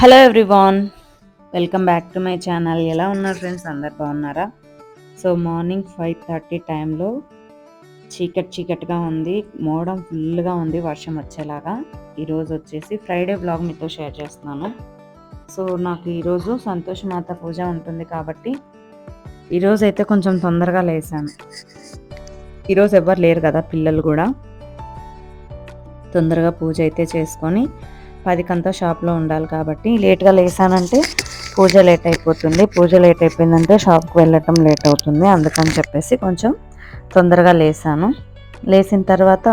Hello everyone welcome back to my channel ఎలా ఉన్నారు friends అందరు బాగున్నారా? సో మార్నింగ్ ఫైవ్ థర్టీ టైంలో చీకటి చీకటిగా ఉంది. మోడం ఫుల్గా ఉంది వర్షం వచ్చేలాగా. ఈరోజు వచ్చేసి ఫ్రైడే బ్లాగ్ మీతో షేర్ చేస్తున్నాను. సో నాకు ఈరోజు సంతోషమాత పూజ ఉంటుంది కాబట్టి ఈరోజు అయితే కొంచెం తొందరగా లేసాను. ఈరోజు ఎవరు లేరు కదా పిల్లలు కూడా. తొందరగా పూజ అయితే చేసుకొని పదికంతా షాప్లో ఉండాలి కాబట్టి లేట్గా లేసానంటే పూజ లేట్ అయిపోతుంది. పూజ లేట్ అయిపోయిందంటే షాప్కి వెళ్ళటం లేట్ అవుతుంది అందుకని చెప్పేసి కొంచెం తొందరగా లేసాను. లేచిన తర్వాత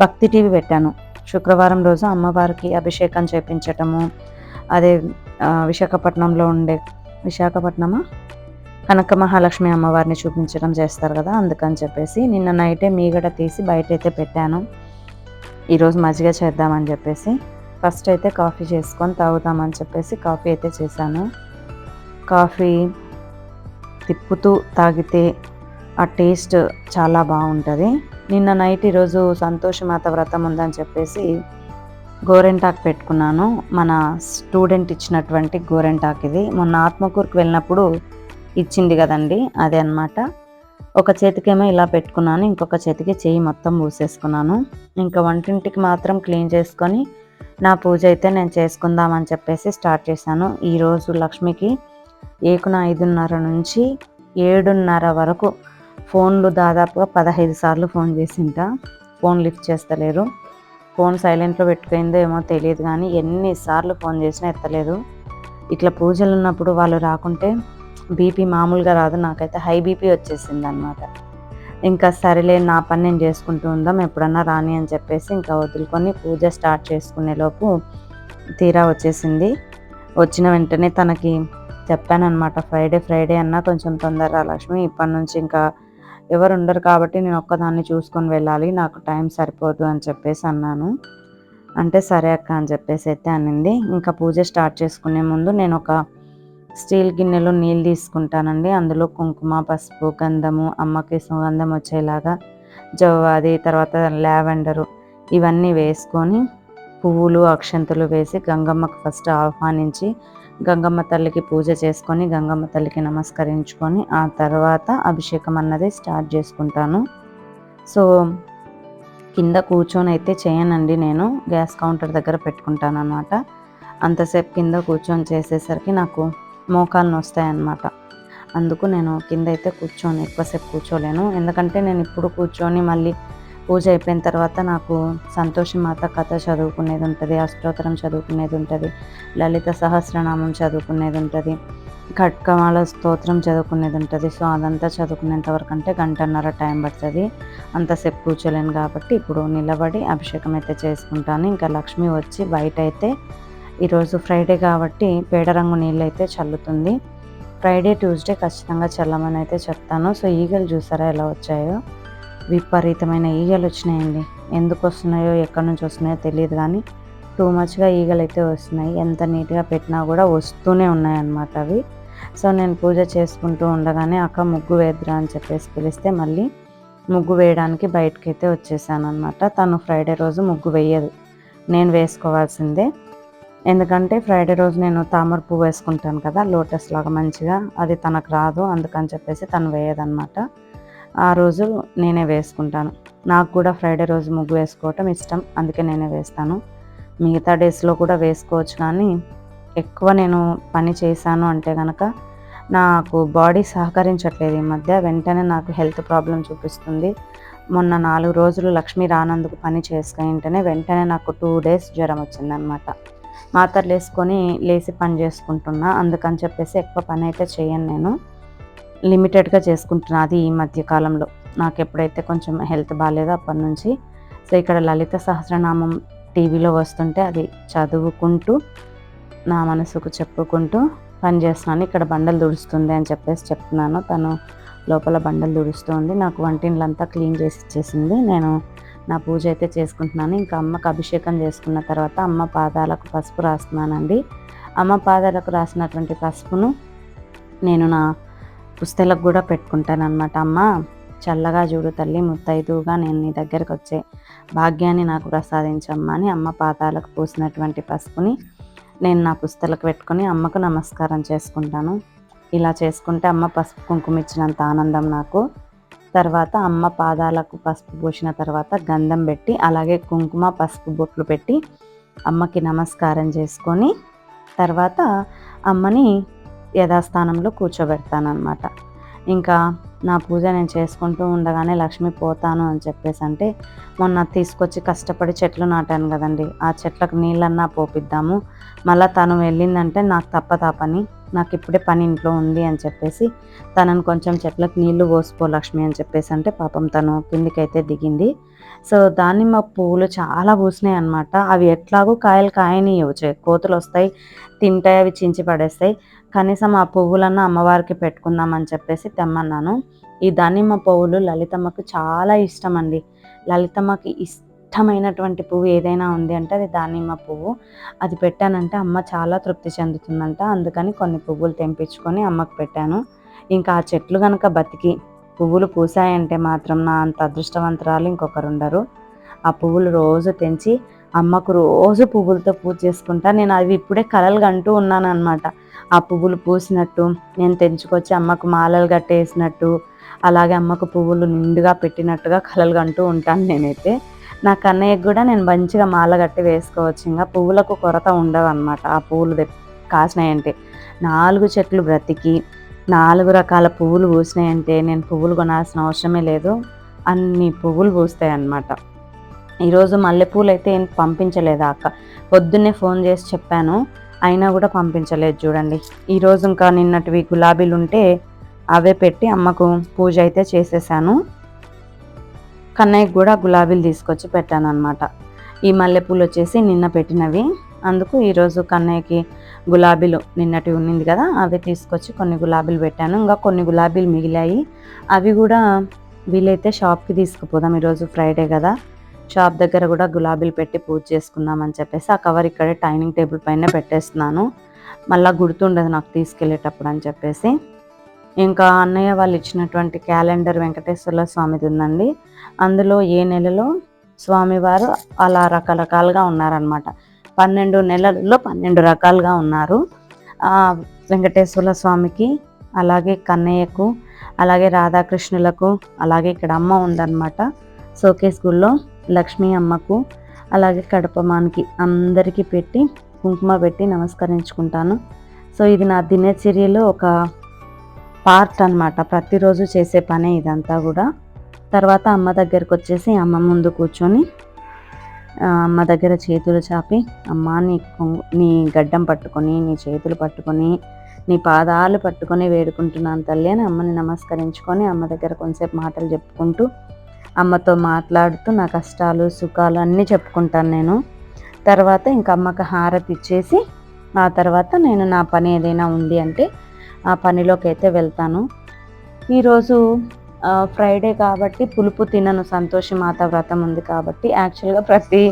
భక్తి టీవీ పెట్టాను. శుక్రవారం రోజు అమ్మవారికి అభిషేకం చేపించటము అదే విశాఖపట్నంలో ఉండే విశాఖపట్నమా? కనక మహాలక్ష్మి అమ్మవారిని చూపించడం చేస్తారు కదా అందుకని చెప్పేసి నిన్న నైటే మీగడ తీసి బయట అయితే పెట్టాను. ఈరోజు మజ్జిగ చేద్దామని చెప్పేసి ఫస్ట్ అయితే కాఫీ చేసుకొని తాగుతామని చెప్పేసి కాఫీ అయితే చేశాను. కాఫీ తిప్పుతూ తాగితే ఆ టేస్ట్ చాలా బాగుంటుంది. నిన్న నైట్ ఈరోజు సంతోషమాత వ్రతం ఉందని చెప్పేసి గోరెంటాకు పెట్టుకున్నాను. మన స్టూడెంట్ ఇచ్చినటువంటి గోరెంటాకు ఇది. మొన్న ఆత్మకూరుకు వెళ్ళినప్పుడు ఇచ్చింది కదండి అదే అన్నమాట. ఒక చేతికేమో ఇలా పెట్టుకున్నాను ఇంకొక చేతికి చేయి మొత్తం పూసేసుకున్నాను ఇంకా వంటింటికి మాత్రం క్లీన్ చేసుకొని నా పూజ అయితే నేను చేసుకుందామని చెప్పేసి స్టార్ట్ చేశాను. ఈరోజు లక్ష్మికి ఏకున ఐదున్నర నుంచి ఏడున్నర వరకు ఫోన్లు దాదాపుగా పదహైదు సార్లు ఫోన్ చేసింట. ఫోన్ లిఫ్ట్ చేస్తలేరు ఫోన్ సైలెంట్లో పెట్టుకుందో ఏమో తెలియదు కానీ ఎన్నిసార్లు ఫోన్ చేసినా ఎత్తలేదు. ఇట్లా పూజలు ఉన్నప్పుడు వాళ్ళు రాకుంటే బీపీ మామూలుగా రాదు. నాకైతే హై బీపీ వచ్చేసింది అనమాట ఇంకా సరేలే నా పని నేను చేసుకుంటూ ఉందాం ఎప్పుడన్నా రాని అని చెప్పేసి ఇంకా వదులుకొని పూజ స్టార్ట్ చేసుకునేలోపు తీరా వచ్చేసింది. వచ్చిన వెంటనే తనకి చెప్పానమాట ఫ్రైడే ఫ్రైడే అన్నా కొంచెం తొందరగా లక్ష్మి ఇప్పటి నుంచి ఇంకా ఎవరు ఉండరు కాబట్టి నేను ఒక్కదాన్ని చూసుకొని వెళ్ళాలి నాకు టైం సరిపోదు అని చెప్పేసి అన్నాను. అంటే సరే అక్క అని చెప్పేసి అయితే అనింది. ఇంకా పూజ స్టార్ట్ చేసుకునే ముందు నేను ఒక స్టీల్ గిన్నెలో నీళ్ళు తీసుకుంటానండి. అందులో కుంకుమ పసుపు గంధము అమ్మకి సుగంధం వచ్చేలాగా జవ్వాది తర్వాత లావెండరు ఇవన్నీ వేసుకొని పువ్వులు అక్షంతులు వేసి గంగమ్మకు ఫస్ట్ ఆహ్వానించి గంగమ్మ తల్లికి పూజ చేసుకొని గంగమ్మ తల్లికి నమస్కరించుకొని ఆ తర్వాత అభిషేకం అన్నది స్టార్ట్ చేసుకుంటాను. సో కింద కూర్చొని అయితే చేయనండి నేను. గ్యాస్ కౌంటర్ దగ్గర పెట్టుకుంటాను అనమాట అంతసేపు కింద కూర్చొని చేసేసరికి నాకు మోకాలు నొస్తాయన్నమాట అందుకు నేను కింద అయితే కూర్చొని ఎక్కువసేపు కూర్చోలేను. ఎందుకంటే నేను ఇప్పుడు కూర్చొని మళ్ళీ పూజ అయిపోయిన తర్వాత నాకు సంతోషి మాత కథ చదువుకునేది ఉంటుంది అష్టోత్తరం చదువుకునేది ఉంటుంది లలిత సహస్రనామం చదువుకునేది ఉంటుంది ఖడ్కమాల స్తోత్రం చదువుకునేది ఉంటుంది. సో అదంతా చదువుకునేంత వరకు అంటే గంటన్నర టైం పడుతుంది. అంతసేపు కూర్చోలేను కాబట్టి ఇప్పుడు నిలబడి అభిషేకం అయితే చేసుకుంటాను. ఇంకా లక్ష్మి వచ్చి బయట అయితే ఈరోజు ఫ్రైడే కాబట్టి పేడ రంగు నీళ్ళు అయితే చల్లుతుంది. ఫ్రైడే ట్యూస్డే ఖచ్చితంగా చల్లమని అయితే చెప్తాను. సో ఈగలు చూసారా ఎలా వచ్చాయో? విపరీతమైన ఈగలు వచ్చినాయండి. ఎందుకు వస్తున్నాయో ఎక్కడి నుంచి వస్తున్నాయో తెలియదు కానీ టూ మచ్గా ఈగలు అయితే వస్తున్నాయి. ఎంత నీట్గా పెట్టినా కూడా వస్తూనే ఉన్నాయి అన్నమాట అవి. సో నేను పూజ చేసుకుంటూ ఉండగానే అక్క ముగ్గు వేద్దురా అని చెప్పేసి పిలిస్తే మళ్ళీ ముగ్గు వేయడానికి బయటకి అయితే వచ్చేసాను అనమాట తను ఫ్రైడే రోజు ముగ్గు వేయదు. నేను వేసుకోవాల్సిందే. ఎందుకంటే ఫ్రైడే రోజు నేను తామర పువ్వు వేసుకుంటాను కదా లోటస్ లాగా మంచిగా. అది తనకు రాదు అందుకని చెప్పేసి తను వేయదన్నమాట. ఆ రోజు నేనే వేసుకుంటాను. నాకు కూడా ఫ్రైడే రోజు ముగ్గు వేసుకోవటం ఇష్టం అందుకే నేనే వేస్తాను. మిగతా డేస్లో కూడా వేసుకోవచ్చు కానీ ఎక్కువ నేను పని చేశాను అంటే కనుక నాకు బాడీ సహకరించట్లేదు ఈ మధ్య. వెంటనే నాకు హెల్త్ ప్రాబ్లం చూపిస్తుంది. మొన్న నాలుగు రోజులు లక్ష్మి రానందుకు పని చేసుకుంటేనే వెంటనే నాకు టూ డేస్ జ్వరం వచ్చిందనమాట మాత్రలు వేసుకొని లేచి పని చేసుకుంటున్నా. అందుకని చెప్పేసి ఎక్కువ పని అయితే చేయను నేను. లిమిటెడ్గా చేసుకుంటున్నా అది ఈ మధ్య కాలంలో. నాకు ఎప్పుడైతే కొంచెం హెల్త్ బాగాలేదో అప్పటి నుంచి. సో ఇక్కడ లలిత సహస్రనామం టీవీలో వస్తుంటే అది చదువుకుంటూ నా మనసుకు చెప్పుకుంటూ పని చేస్తున్నాను. ఇక్కడ బండలు దుడుస్తుంది అని చెప్పేసి చెప్తున్నాను. తను లోపల బండలు దుడుస్తుంది. నాకు వంటింట్లంతా క్లీన్ చేసి ఇచ్చేసింది. నేను నా పూజ అయితే చేసుకుంటున్నాను. ఇంకా అమ్మకు అభిషేకం చేసుకున్న తర్వాత అమ్మ పాదాలకు పసుపు రాస్తున్నానండి. అమ్మ పాదాలకు రాసినటువంటి పసుపును నేను నా పుస్తలకు కూడా పెట్టుకుంటాను అనమాట అమ్మ చల్లగా చూడు తల్లి ముత్తైదువుగా నేను నీ దగ్గరకు వచ్చే భాగ్యాన్ని నాకు ప్రసాదించమ్మా అని అమ్మ పాదాలకు పూసినటువంటి పసుపుని నేను నా పుస్తలకు పెట్టుకొని అమ్మకు నమస్కారం చేసుకుంటాను. ఇలా చేసుకుంటే అమ్మ పసుపు కుంకుమ ఇచ్చినంత ఆనందం నాకు. తర్వాత అమ్మ పాదాలకు పసుపు పోసిన తర్వాత గంధం పెట్టి అలాగే కుంకుమ పసుపు బొట్లు పెట్టి అమ్మకి నమస్కారం చేసుకొని తర్వాత అమ్మని యథాస్థానంలో కూర్చోబెడతానమాట ఇంకా నా పూజ నేను చేసుకుంటూ ఉండగానే లక్ష్మి పోతాను అని చెప్పేసి అంటే మొన్న తీసుకొచ్చి కష్టపడి చెట్లు నాటాను కదండి. ఆ చెట్లకు నీళ్ళన్నా పోపిద్దాము. మళ్ళీ తను వెళ్ళిందంటే నాకు తప్ప తాపని నాకు ఇప్పుడే పని ఇంట్లో ఉంది అని చెప్పేసి తనను కొంచెం చెట్లకు నీళ్ళు పోసుకో లక్ష్మి అని చెప్పేసి అంటే పాపం తను కిందికైతే దిగింది. సో దానిమ్మ పువ్వులు చాలా పూసినాయి అనమాట అవి ఎట్లాగో కాయలు కాయనియవు కోతులు వస్తాయి తింటాయి అవి చించి పడేస్తాయి. కనీసం ఆ పువ్వులన్నా అమ్మవారికి పెట్టుకుందామని చెప్పేసి తెమ్మన్నాను. ఈ దానిమ్మ పువ్వులు లలితమ్మకు చాలా ఇష్టం అండి. లలితమ్మకి ఇష్టమైనటువంటి పువ్వు ఏదైనా ఉంది అంటే అది దానిమ్మ పువ్వు. అది పెట్టానంటే అమ్మ చాలా తృప్తి చెందుతుందంట. అందుకని కొన్ని పువ్వులు తెంపించుకొని అమ్మకు పెట్టాను. ఇంకా ఆ చెట్లు కనుక బతికి పువ్వులు పూసాయంటే మాత్రం నా అంత అదృష్టవంతరాలు ఇంకొకరు ఉండరు. ఆ పువ్వులు రోజు తెంచి అమ్మకు రోజు పువ్వులతో పూజ చేసుకుంటా. నేను అవి ఇప్పుడే కలలు కంటూ ఉన్నాను అనమాట ఆ పువ్వులు పూసినట్టు నేను తెంచుకొచ్చి అమ్మకు మాలలు కట్టేసినట్టు అలాగే అమ్మకు పువ్వులు నిండుగా పెట్టినట్టుగా కలలు కంటూ ఉంటాను నేనైతే. నా కన్నయ్యకు కూడా నేను మంచిగా మాల కట్టి వేసుకోవచ్చు. ఇంకా పువ్వులకు కొరత ఉండవు అనమాట ఆ పువ్వులు కాసినాయంటే. నాలుగు చెట్లు బ్రతికి నాలుగు రకాల పువ్వులు పూసినాయంటే నేను పువ్వులు కొనాల్సిన అవసరమే లేదు. అన్ని పువ్వులు పూస్తాయి అన్నమాట ఈరోజు మల్లెపూలు అయితే ఏం పంపించలేదు అక్క. పొద్దున్నే ఫోన్ చేసి చెప్పాను. అయినా కూడా పంపించలేదు చూడండి. ఈరోజు ఇంకా నిన్నటివి గులాబీలు ఉంటే అవే పెట్టి అమ్మకు పూజ అయితే చేసేసాను. కన్నయ్యకి కూడా గులాబీలు తీసుకొచ్చి పెట్టాను అనమాట ఈ మల్లెపూలు వచ్చేసి నిన్న పెట్టినవి. అందుకు ఈరోజు కన్నయ్యకి గులాబీలు నిన్నటి ఉన్నింది కదా అవి తీసుకొచ్చి కొన్ని గులాబీలు పెట్టాను. ఇంకా కొన్ని గులాబీలు మిగిలాయి. అవి కూడా వీలైతే షాప్కి తీసుకుపోదాం. ఈరోజు ఫ్రైడే కదా. షాప్ దగ్గర కూడా గులాబీలు పెట్టి పూజ చేసుకుందామని చెప్పేసి ఆ కవర్ ఇక్కడే డైనింగ్ టేబుల్ పైన పెట్టేస్తున్నాను. మళ్ళీ గుర్తుండదు నాకు తీసుకెళ్ళేటప్పుడు అని చెప్పేసి. ఇంకా అన్నయ్య వాళ్ళు ఇచ్చినటువంటి క్యాలెండర్ వెంకటేశ్వర స్వామిది ఉందండి. అందులో ఏ నెలలో స్వామివారు అలా రకరకాలుగా ఉన్నారనమాట పన్నెండు నెలల్లో పన్నెండు రకాలుగా ఉన్నారు. వెంకటేశ్వర స్వామికి అలాగే కన్నయ్యకు అలాగే రాధాకృష్ణులకు అలాగే ఇక్కడ అమ్మ ఉందన్నమాట. సోకేస్ గుళ్ళో లక్ష్మీ అమ్మకు అలాగే కడపమానికి అందరికీ పెట్టి కుంకుమ పెట్టి నమస్కరించుకుంటాను. సో ఇది నా దినచర్యలో ఒక పార్ట్ అనమాట ప్రతిరోజు చేసే పనే ఇదంతా కూడా. తర్వాత అమ్మ దగ్గరకు వచ్చేసి అమ్మ ముందు కూర్చొని అమ్మ దగ్గర చేతులు చాపి అమ్మ నీ నీ గడ్డం పట్టుకొని నీ చేతులు పట్టుకొని నీ పాదాలు పట్టుకొని వేడుకుంటున్నాను తల్లి అని అమ్మని నమస్కరించుకొని అమ్మ దగ్గర కొంచెంసేపు మాటలు చెప్పుకుంటూ అమ్మతో మాట్లాడుతూ నా కష్టాలు సుఖాలు అన్నీ చెప్పుకుంటాను నేను. తర్వాత ఇంకా అమ్మకి హారతి ఇచ్చేసి ఆ తర్వాత నేను నా పని ఏదైనా ఉంది అంటే ఆ పనిలోకి అయితే వెళ్తాను. ఈరోజు ఫ్రైడే కాబట్టి పులుపు తినను. సంతోషి మాత వ్రతం ఉంది కాబట్టి యాక్చువల్గా ప్రతి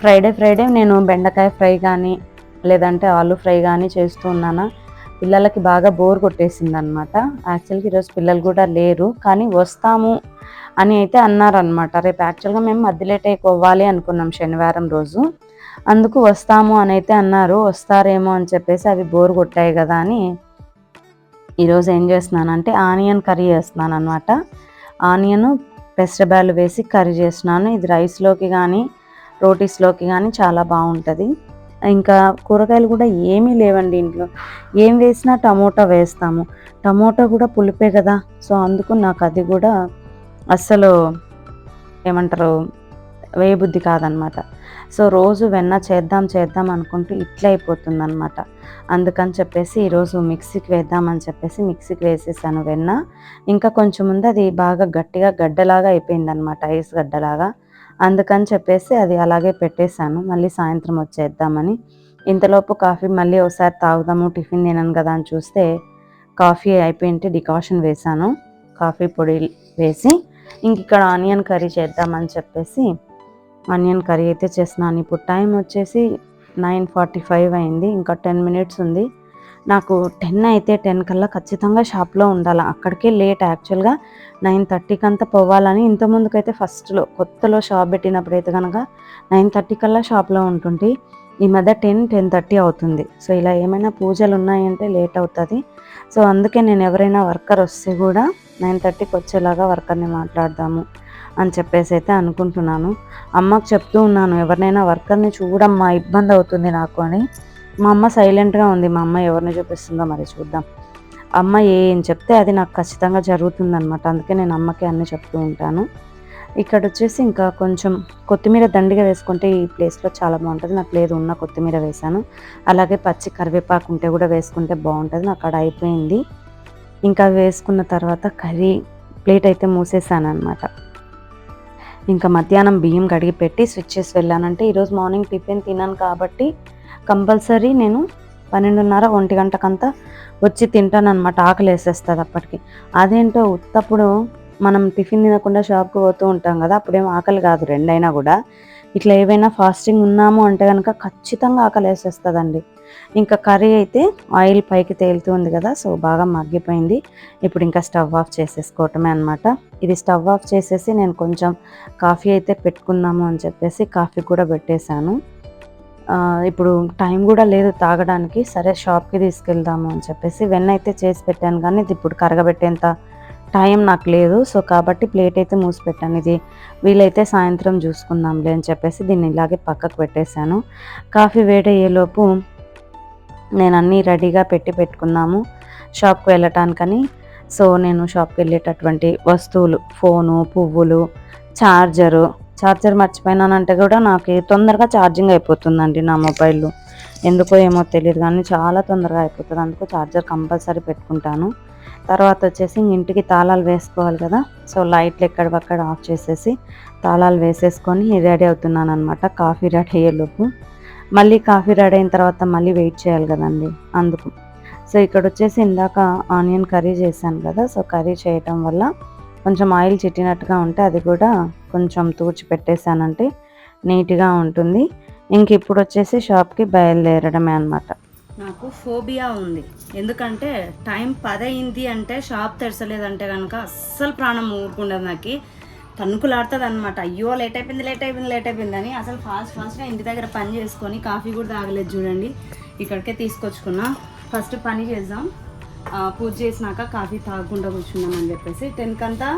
ఫ్రైడే ఫ్రైడే నేను బెండకాయ ఫ్రై కానీ లేదంటే ఆలు ఫ్రై కానీ చేస్తూ ఉన్నాను. పిల్లలకి బాగా బోర్ కొట్టేసింది అనమాట యాక్చువల్గా ఈరోజు పిల్లలు కూడా లేరు. కానీ వస్తాము అని అయితే అన్నారనమాట రేపు యాక్చువల్గా మేము మధ్యలేట్ అయిపోవాలి అనుకున్నాం శనివారం రోజు. అందుకు వస్తాము అని అయితే అన్నారు. వస్తారేమో అని చెప్పేసి అవి బోర్ కొట్టాయి కదా అని ఈరోజు ఏం చేస్తున్నానంటే ఆనియన్ కర్రీ చేస్తున్నాను అనమాట ఆనియన్ పెసరబ్యాలు వేసి కర్రీ చేస్తున్నాను. ఇది రైస్లోకి కానీ రోటీస్లోకి కానీ చాలా బాగుంటుంది. ఇంకా కూరగాయలు కూడా ఏమీ లేవండి ఇంట్లో. ఏం వేసినా టమోటా వేస్తాము. టమోటా కూడా పులిపే కదా సో అందుకు నాకు అది కూడా అస్సలు ఏమంటారు వేయబుద్ధి కాదనమాట సో రోజు వెన్న చేద్దాం చేద్దాం అనుకుంటూ ఇట్లా అయిపోతుంది అనమాట అందుకని చెప్పేసి ఈరోజు మిక్సీకి వేద్దామని చెప్పేసి మిక్సీకి వేసేసాను వెన్న. ఇంకా కొంచెం ముందు అది బాగా గట్టిగా గడ్డలాగా అయిపోయింది అనమాట ఐస్ గడ్డలాగా. అందుకని చెప్పేసి అది అలాగే పెట్టేశాను. మళ్ళీ సాయంత్రం వచ్చేద్దామని. ఇంతలోపు కాఫీ మళ్ళీ ఒకసారి తాగుదాము టిఫిన్ తినను కదా అని చూస్తే కాఫీ అయిపోయింటే డికాషన్ వేశాను. కాఫీ పొడి వేసి ఇంక ఇక్కడ ఆనియన్ కర్రీ చేద్దామని చెప్పేసి ఆనియన్ కర్రీ అయితే చేస్తున్నాను. ఇప్పుడు టైం వచ్చేసి నైన్ ఫార్టీ ఫైవ్ అయింది. ఇంకా టెన్ మినిట్స్ ఉంది. నాకు టెన్ అయితే టెన్ కల్లా ఖచ్చితంగా షాప్లో ఉండాలి. అక్కడికే లేట్ యాక్చువల్గా నైన్ థర్టీకి అంతా పోవాలని ఇంతకుముందుకైతే ఫస్ట్లో కొత్తలో షాప్ పెట్టినప్పుడు అయితే కనుక నైన్ థర్టీ కల్లా షాప్లో ఉంటుంటే. ఈ మధ్య టెన్ టెన్ థర్టీ అవుతుంది. సో ఇలా ఏమైనా పూజలు ఉన్నాయంటే లేట్ అవుతుంది. సో అందుకే నేను ఎవరైనా వర్కర్ వస్తే కూడా నైన్ థర్టీకి వచ్చేలాగా వర్కర్ని మాట్లాడదాము. అని చెప్పేసి అయితే అనుకుంటున్నాను. అమ్మకు చెప్తూ ఉన్నాను ఎవరినైనా వర్కర్ని చూడమ్మా ఇబ్బంది అవుతుంది నాకు అని. మా అమ్మ సైలెంట్గా ఉంది. మా అమ్మ ఎవరిని చూపిస్తుందో మరి చూద్దాం. అమ్మ ఏం చెప్తే అది నాకు ఖచ్చితంగా జరుగుతుందనమాట అందుకే నేను అమ్మకి అన్నీ చెప్తూ ఉంటాను. ఇక్కడ వచ్చేసి ఇంకా కొంచెం కొత్తిమీర దండిగా వేసుకుంటే ఈ ప్లేస్లో చాలా బాగుంటుంది. నాకు లేదు ఉన్న కొత్తిమీర వేసాను. అలాగే పచ్చి కరివేపాకు ఉంటే కూడా వేసుకుంటే బాగుంటుంది. నాకు అక్కడ అయిపోయింది. ఇంకా వేసుకున్న తర్వాత కర్రీ ప్లేట్ అయితే మూసేసాను అనమాట ఇంకా మధ్యాహ్నం బియ్యం కడిగి పెట్టి స్విచ్ చేసి వెళ్ళానంటే ఈరోజు మార్నింగ్ టిఫిన్ తినాను కాబట్టి కంపల్సరీ నేను పన్నెండున్నర ఒంటి గంటకంతా వచ్చి తింటానమాట ఆకలి వేసేస్తుంది అప్పటికి. అదేంటో ఉత్తప్పుడు మనం టిఫిన్ తినకుండా షాప్కి పోతూ ఉంటాం కదా అప్పుడేం ఆకలి కాదు రెండైనా కూడా. ఇట్లా ఏవైనా ఫాస్టింగ్ ఉన్నాము అంటే కనుక ఖచ్చితంగా ఆకలి వేసేస్తుందండి. ఇంకా కర్రీ అయితే ఆయిల్ పైకి తేలుతుంది కదా సో బాగా మగ్గిపోయింది. ఇప్పుడు ఇంకా స్టవ్ ఆఫ్ చేసేసుకోవటమే అనమాట ఇది స్టవ్ ఆఫ్ చేసేసి నేను కొంచెం కాఫీ అయితే పెట్టుకుందాము అని చెప్పేసి కాఫీ కూడా పెట్టేశాను. ఇప్పుడు టైం కూడా లేదు తాగడానికి సరే షాప్కి తీసుకెళ్దాము అని చెప్పేసి వెన్న అయితే చేసి పెట్టాను కానీ ఇది ఇప్పుడు కరగబెట్టేంత టైం నాకు లేదు. సో కాబట్టి ప్లేట్ అయితే మూసి పెట్టాను. ఇది వీలైతే సాయంత్రం చూసుకుందాంలే అని చెప్పేసి దీన్ని ఇలాగే పక్కకు పెట్టేశాను. కాఫీ వేడయ్యేలోపు నేను అన్నీ రెడీగా పెట్టి పెట్టుకున్నాము షాప్కి వెళ్ళటానికని. సో నేను షాప్కి వెళ్ళేటటువంటి వస్తువులు ఫోను పువ్వులు చార్జరు. చార్జర్ మర్చిపోయినానంటే కూడా నాకు తొందరగా ఛార్జింగ్ అయిపోతుందండి నా మొబైల్. ఎందుకో ఏమో తెలియదు కానీ చాలా తొందరగా అయిపోతుంది. అందుకు ఛార్జర్ కంపల్సరీ పెట్టుకుంటాను. తర్వాత వచ్చేసి ఇంటికి తాళాలు వేసుకోవాలి కదా. సో లైట్లు ఎక్కడివక్కడ ఆఫ్ చేసేసి తాళాలు వేసేసుకొని రెడీ అవుతున్నాను అనమాట కాఫీ రెడీ అయ్యేలోపు. మళ్ళీ కాఫీ రెడీ అయిన తర్వాత మళ్ళీ వెయిట్ చేయాలి కదండి అందుకు. సో ఇక్కడ వచ్చేసి ఇందాక ఆనియన్ కర్రీ చేశాను కదా సో కర్రీ చేయటం వల్ల కొంచెం ఆయిల్ చిట్టినట్టుగా ఉంటే అది కూడా కొంచెం తూచి పెట్టేశానంటే నీట్గా ఉంటుంది. ఇంక ఇప్పుడు వచ్చేసి షాప్కి బయలుదేరడమే అనమాట నాకు ఫోబియా ఉంది. ఎందుకంటే టైం పదయింది అంటే షాప్ తెరచలేదంటే కనుక అస్సలు ప్రాణం ఊరుకుండదు నాకు. తన్నుకులాడుతుంది అనమాట అయ్యో లేట్ అయిపోయింది లేట్ అయిపోయింది లేట్ అయిపోయింది అని అసలు ఫాస్ట్ ఫాస్ట్గా ఇంటి దగ్గర పని చేసుకొని కాఫీ కూడా తాగలేదు చూడండి. ఇక్కడికే తీసుకొచ్చుకున్నా. ఫస్ట్ పని చేద్దాం. పూజ చేసినాక కాఫీ తాగకుండా కూర్చున్నాం అని చెప్పేసి. టెన్ కంతా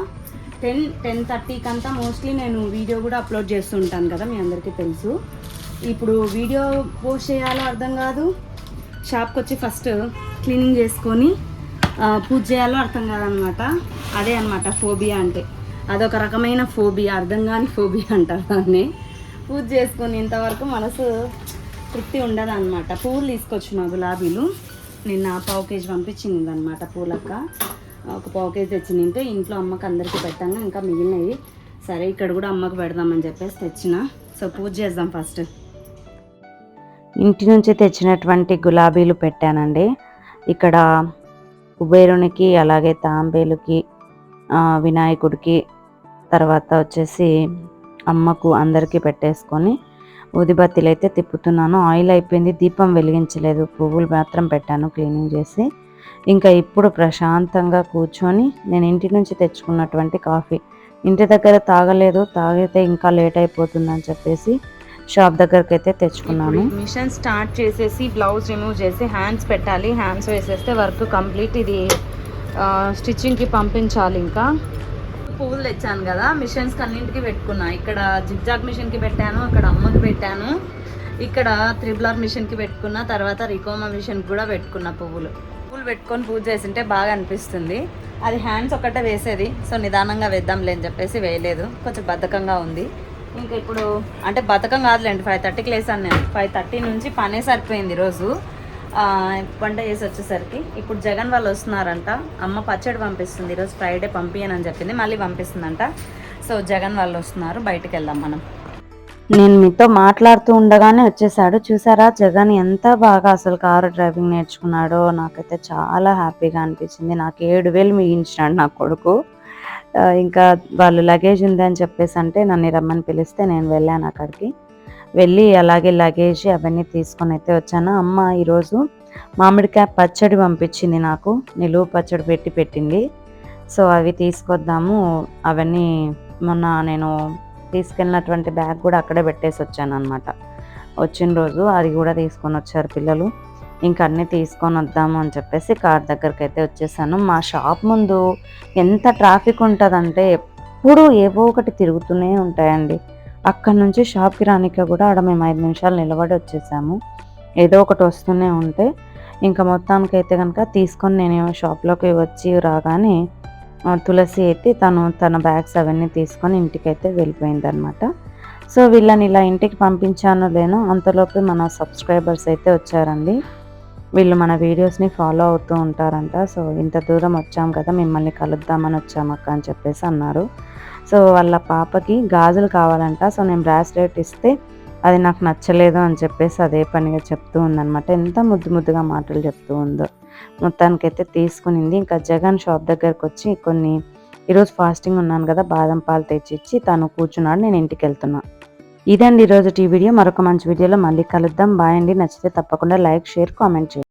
టెన్ టెన్ థర్టీకి అంతా మోస్ట్లీ నేను వీడియో కూడా అప్లోడ్ చేస్తుంటాను కదా మీ అందరికీ తెలుసు. ఇప్పుడు వీడియో పోస్ట్ చేయాలో అర్థం కాదు. షాప్కి వచ్చి ఫస్ట్ క్లీనింగ్ చేసుకొని పూజ చేయాలో అర్థం కాదనమాట అదే అనమాట ఫోబియా అంటే. అదొక రకమైన ఫోబియా అర్థం కాని ఫోబియా అంటారు దాన్ని. పూజ చేసుకుని ఇంతవరకు మనసు తృప్తి ఉండదు అనమాట పువ్వులు తీసుకొచ్చిన గులాబీలు నిన్న పావు కేజీ పంపించింది అనమాట పూలక్క. ఒక పావు కేజీ తెచ్చిందంటే ఇంట్లో అమ్మకి అందరికీ పెట్టాను ఇంకా మిగిలినవి. సరే ఇక్కడ కూడా అమ్మకు పెడదామని చెప్పేసి తెచ్చిన. సో పూజ చేద్దాం ఫస్ట్. ఇంటి నుంచి తెచ్చినటువంటి గులాబీలు పెట్టానండి. ఇక్కడ కుబేరునికి అలాగే తాంబేలుకి వినాయకుడికి తర్వాత వచ్చేసి అమ్మకు అందరికీ పెట్టేసుకొని ఊదిబత్తీలు అయితే తిప్పుతున్నాను. ఆయిల్ అయిపోయింది దీపం వెలిగించలేదు. పువ్వులు మాత్రం పెట్టాను క్లీనింగ్ చేసి. ఇంకా ఇప్పుడు ప్రశాంతంగా కూర్చొని నేను ఇంటి నుంచి తెచ్చుకున్నటువంటి కాఫీ. ఇంటి దగ్గర తాగలేదు తాగితే ఇంకా లేట్ అయిపోతుందని చెప్పేసి షాప్ దగ్గరికి అయితే తెచ్చుకున్నాను మిషన్ స్టార్ట్ చేసేసి బ్లౌజ్ రిమూవ్ చేసి హ్యాండ్స్ పెట్టాలి. హ్యాండ్స్ వేసేస్తే వర్క్ కంప్లీట్. ఇది స్టిచ్చింగ్కి పంపించాలి ఇంకా. పువ్వులు తెచ్చాను కదా మిషన్స్ అన్నింటికి పెట్టుకున్నా. ఇక్కడ జిగ్జాగ్ మిషన్కి పెట్టాను అక్కడ అమ్మకి పెట్టాను. ఇక్కడ త్రిబులర్ మిషన్కి పెట్టుకున్న తర్వాత రికోమా మిషన్కి కూడా పెట్టుకున్న పువ్వులు. పువ్వులు పెట్టుకొని పూజ చేసింటే బాగా అనిపిస్తుంది. అది హ్యాండ్స్ ఒక్కటే వేసేది సో నిదానంగా వేద్దాంలే అని చెప్పేసి వేయలేదు. కొంచెం బద్ధకంగా ఉంది. ఇంకా ఇప్పుడు అంటే బద్ధకం కాదులేండి ఫైవ్ థర్టీకి లేసాను నేను. ఫైవ్ థర్టీ నుంచి పనే సరిపోయింది ఈరోజు. వంట చేసి వచ్చేసరికి ఇప్పుడు జగన్ వాళ్ళు వస్తున్నారంట అమ్మ పచ్చడి పంపిస్తుంది ఈరోజు ఫ్రైడే పంపించనని చెప్పింది మళ్ళీ పంపిస్తుందంట. సో జగన్ వాళ్ళు వస్తున్నారు బయటకు వెళ్దాం మనం. నేను మీతో మాట్లాడుతూ ఉండగానే వచ్చేసాడు. చూసారా జగన్ ఎంత బాగా అసలు కారు డ్రైవింగ్ నేర్చుకున్నాడో నాకైతే చాలా హ్యాపీగా అనిపించింది. నాకు ఏడు వేలు మిగించినాడు నా కొడుకు. ఇంకా వాళ్ళు లగేజ్ ఉందని చెప్పేసి అంటే నన్ను రమ్మని పిలిస్తే నేను వెళ్ళాను అక్కడికి. వెళ్ళి అలాగే లగేజ్ అవన్నీ తీసుకొని అయితే వచ్చాను. అమ్మ ఈరోజు మామిడికాయ పచ్చడి పంపించింది నాకు. నిలువు పచ్చడి పెట్టి పెట్టింది. సో అవి తీసుకొద్దాము. అవన్నీ మొన్న నేను తీసుకెళ్ళినటువంటి బ్యాగ్ కూడా అక్కడే పెట్టేసి వచ్చాను అనమాట వచ్చిన రోజు అది కూడా తీసుకొని వచ్చారు పిల్లలు. ఇంకా అన్నీ తీసుకొని వద్దాము అని చెప్పేసి కార్ దగ్గరికి అయితే వచ్చేసాను. మా షాప్ ముందు ఎంత ట్రాఫిక్ ఉంటుందంటే ఎప్పుడూ ఏవో ఒకటి తిరుగుతూనే ఉంటాయండి. అక్కడ నుంచి షాప్కి రానిక కూడా ఆడ మేము ఐదు నిమిషాలు నిలబడి వచ్చేసాము. ఏదో ఒకటి వస్తూనే ఉంటే ఇంకా మొత్తానికి అయితే కనుక తీసుకొని నేను షాప్లోకి వచ్చి రాగానే తులసి అయితే తను తన బ్యాగ్స్ అవన్నీ తీసుకొని ఇంటికైతే వెళ్ళిపోయింది అనమాట సో వీళ్ళని ఇలా ఇంటికి పంపించాను లేను అంతలోపు మన సబ్స్క్రైబర్స్ అయితే వచ్చారండి. వీళ్ళు మన వీడియోస్ని ఫాలో అవుతూ ఉంటారంట. సో ఇంత దూరం వచ్చాం కదా మిమ్మల్ని కలుద్దామని వచ్చామక్క అని చెప్పేసి అన్నారు. సో వాళ్ళ పాపకి గాజులు కావాలంట. సో నేను బ్రాస్లెట్ ఇస్తే అది నాకు నచ్చలేదు అని చెప్పేసి అదే పనిగా చెప్తూ ఉందనమాట ఎంత ముద్దు ముద్దుగా మాటలు చెప్తూ ఉందో. మొత్తానికైతే తీసుకునింది. ఇంకా జగన్ షాప్ దగ్గరకు వచ్చి కొన్ని ఈరోజు ఫాస్టింగ్ ఉన్నాను కదా బాదం పాలు తెచ్చిచ్చి తను కూర్చున్నాడు నేను ఇంటికి వెళ్తున్నా ఇదండి ఈరోజు టీ వీడియో. మరొక మంచి వీడియోలో మళ్ళీ కలుద్దాం. బాయ్ అండి. నచ్చితే తప్పకుండా లైక్ షేర్ కామెంట్ చేయండి.